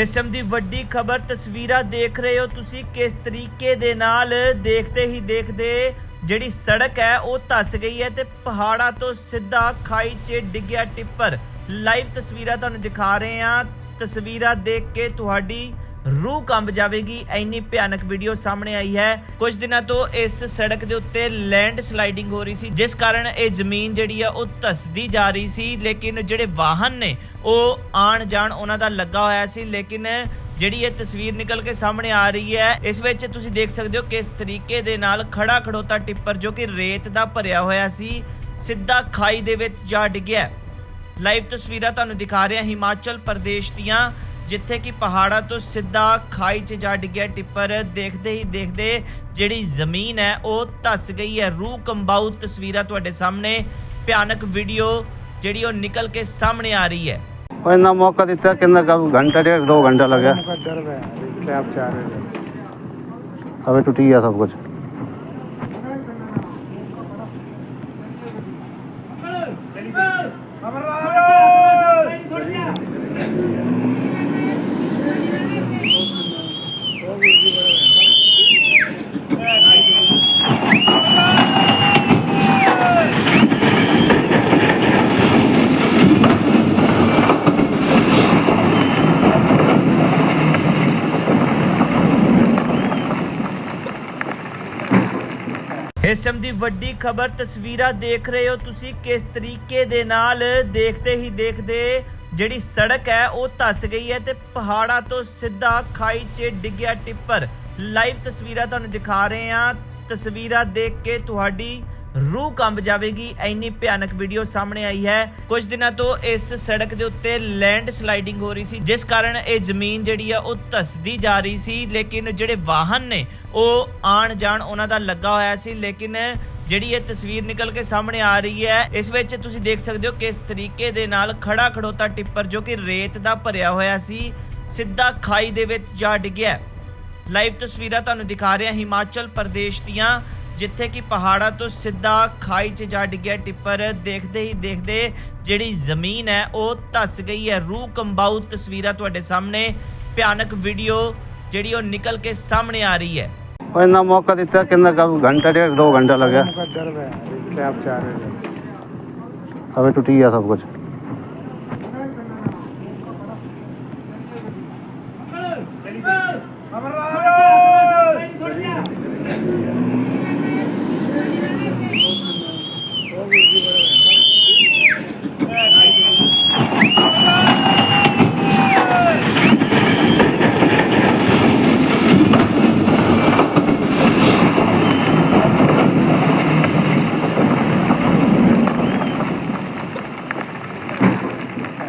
ਇਸ ਟਾਈਮ ਦੀ ਵੱਡੀ ਖਬਰ ਤਸਵੀਰਾਂ ਦੇਖ ਰਹੇ ਹੋ ਤੁਸੀਂ ਕਿਸ ਤਰੀਕੇ ਦੇ ਨਾਲ ਦੇਖਦੇ ਹੀ ਦੇਖਦੇ ਜਿਹੜੀ ਸੜਕ ਹੈ ਉਹ ਧੱਸ ਗਈ ਹੈ ਤੇ ਪਹਾੜਾਂ ਤੋਂ ਸਿੱਧਾ ਖਾਈ 'ਚ ਡਿੱਗਿਆ ਟਿੱਪਰ। ਲਾਈਵ ਤਸਵੀਰਾਂ ਤੁਹਾਨੂੰ ਦਿਖਾ ਰਹੇ ਹਾਂ। ਤਸਵੀਰਾਂ ਦੇਖ ਕੇ ਤੁਹਾਡੀ ਰੂਹ ਕੰਬ ਜਾਵੇਗੀ। ਇੰਨੀ ਭਿਆਨਕ ਵੀਡੀਓ ਸਾਹਮਣੇ ਆਈ ਹੈ। ਕੁਝ ਦਿਨਾਂ ਤੋਂ ਇਸ ਸੜਕ ਦੇ ਉੱਤੇ ਲੈਂਡ ਸਲਾਈਡਿੰਗ ਹੋ ਰਹੀ ਸੀ, ਜਿਸ ਕਾਰਨ ਇਹ ਜ਼ਮੀਨ ਜਿਹੜੀ ਆ ਉਹ ਧਸਦੀ ਜਾ ਰਹੀ ਸੀ। ਲੇਕਿਨ ਜਿਹੜੇ ਵਾਹਨ ਨੇ, ਉਹ ਆਣ ਜਾਣ ਉਹਨਾਂ ਦਾ ਲੱਗਾ ਹੋਇਆ ਸੀ। ਲੇਕਿਨ ਜਿਹੜੀ ਇਹ ਤਸਵੀਰ ਨਿਕਲ ਕੇ ਸਾਹਮਣੇ ਆ ਰਹੀ ਹੈ, ਇਸ ਵਿੱਚ ਤੁਸੀਂ ਦੇਖ ਸਕਦੇ ਹੋ ਕਿਸ ਤਰੀਕੇ ਦੇ ਨਾਲ ਖੜਾ ਖੜੋਤਾ ਟਿੱਪਰ ਜੋ ਕਿ ਰੇਤ ਦਾ ਭਰਿਆ ਹੋਇਆ ਸੀ, ਸਿੱਧਾ ਖਾਈ ਦੇ ਵਿੱਚ ਜਾ ਡਿੱਗਿਆ ਲਾਈਵ ਤਸਵੀਰਾਂ ਤੁਹਾਨੂੰ ਦਿਖਾ ਰਿਹਾ, ਹਿਮਾਚਲ ਪ੍ਰਦੇਸ਼ ਦੀਆਂ। ਜਿੱਥੇ ਕਿ ਪਹਾੜਾਂ ਤੋਂ ਸਿੱਧਾ ਖਾਈ 'ਚ ਜਾ ਡਿੱਗਿਆ ਟਿੱਪਰ ਦੇਖਦੇ ਹੀ ਦੇਖਦੇ ਜਿਹੜੀ ਜ਼ਮੀਨ ਹੈ ਉਹ ਧੱਸ ਗਈ ਹੈ। ਰੂਹ ਕੰਬਾਉ ਤਸਵੀਰਾਂ ਤੁਹਾਡੇ ਸਾਹਮਣੇ। ਭਿਆਨਕ ਵੀਡੀਓ ਜਿਹੜੀ ਉਹ ਨਿਕਲ ਕੇ ਸਾਹਮਣੇ ਆ ਰਹੀ ਹੈ। ਉਹ ਇਹਨਾਂ ਮੌਕਾ ਦਿੱਤਾ ਕਿੰਨਾ ਕਬ ਘੰਟਾ ਡੇਢ 2 ਘੰਟਾ ਲੱਗਿਆ। ਅਬੇ ਟੁੱਟ ਗਿਆ ਸਭ ਕੁਝ ਇਸ ਟਾਈਮ ਦੀ ਵੱਡੀ ਖਬਰ ਤਸਵੀਰਾਂ ਦੇਖ ਰਹੇ ਹੋ ਤੁਸੀਂ ਕਿਸ ਤਰੀਕੇ ਦੇ ਨਾਲ ਦੇਖਦੇ ਹੀ ਦੇਖਦੇ ਜਿਹੜੀ ਸੜਕ ਹੈ ਉਹ ਧੱਸ ਗਈ ਹੈ ਤੇ ਪਹਾੜਾਂ ਤੋਂ ਸਿੱਧਾ ਖਾਈ 'ਚ ਡਿੱਗਿਆ ਟਿੱਪਰ। ਲਾਈਵ ਤਸਵੀਰਾਂ ਤੁਹਾਨੂੰ ਦਿਖਾ ਰਹੇ ਹਾਂ। ਤਸਵੀਰਾਂ ਦੇਖ ਕੇ ਤੁਹਾਡੀ ਰੂਹ ਕੰਬ ਜਾਵੇਗੀ। ਇੰਨੀ ਭਿਆਨਕ ਵੀਡੀਓ ਸਾਹਮਣੇ ਆਈ ਹੈ। ਕੁਝ ਦਿਨਾਂ ਤੋਂ ਇਸ ਸੜਕ ਦੇ ਉੱਤੇ ਲੈਂਡ ਸਲਾਈਡਿੰਗ ਹੋ ਰਹੀ ਸੀ, ਜਿਸ ਕਾਰਨ ਇਹ ਜ਼ਮੀਨ ਜਿਹੜੀ ਆ, ਉਹ ਧਸਦੀ ਜਾ ਰਹੀ ਸੀ। ਲੇਕਿਨ ਜਿਹੜੇ ਵਾਹਨ ਨੇ, ਉਹ ਆਣ ਜਾਣ ਉਹਨਾਂ ਦਾ ਲੱਗਾ ਹੋਇਆ ਸੀ। ਲੇਕਿਨ ਜਿਹੜੀ ਇਹ ਤਸਵੀਰ ਨਿਕਲ ਕੇ ਸਾਹਮਣੇ ਆ ਰਹੀ ਹੈ, ਇਸ ਵਿੱਚ ਤੁਸੀਂ ਦੇਖ ਸਕਦੇ ਹੋ ਕਿਸ ਤਰੀਕੇ ਦੇ ਨਾਲ ਖੜਾ ਖੜੋਤਾ ਟਿੱਪਰ ਜੋ ਕਿ ਰੇਤ ਦਾ ਭਰਿਆ ਹੋਇਆ ਸੀ, ਸਿੱਧਾ ਖਾਈ ਦੇ ਵਿੱਚ ਜਾ ਡਿੱਗਿਆ। ਲਾਈਵ ਤਸਵੀਰਾਂ ਤੁਹਾਨੂੰ ਦਿਖਾ ਰਿਹਾ, ਹਿਮਾਚਲ ਪ੍ਰਦੇਸ਼ ਦੀਆਂ। ਜਿੱਥੇ ਕਿ ਪਹਾੜਾਂ ਤੋਂ ਸਿੱਧਾ ਖਾਈ 'ਚ ਜਾ ਡਿੱਗਿਆ ਟਿੱਪਰ ਦੇਖਦੇ ਹੀ ਦੇਖਦੇ ਜਿਹੜੀ ਜ਼ਮੀਨ ਹੈ ਉਹ ਧੱਸ ਗਈ ਹੈ। ਰੂਹ ਕੰਬਾਉ ਤਸਵੀਰਾਂ ਤੁਹਾਡੇ ਸਾਹਮਣੇ। ਭਿਆਨਕ ਵੀਡੀਓ ਜਿਹੜੀ ਉਹ ਨਿਕਲ ਕੇ ਸਾਹਮਣੇ ਆ ਰਹੀ ਹੈ। ਉਹ ਮੌਕਾ ਦਿੱਤਾ ਕਿੰਨਾ ਕਬ ਘੰਟਾ ਡੇਢ 2 ਘੰਟਾ ਲੱਗਿਆ। ਮੁਕੱਦਰ ਟੁੱਟੀ ਗਿਆ ਸਭ ਕੁਝ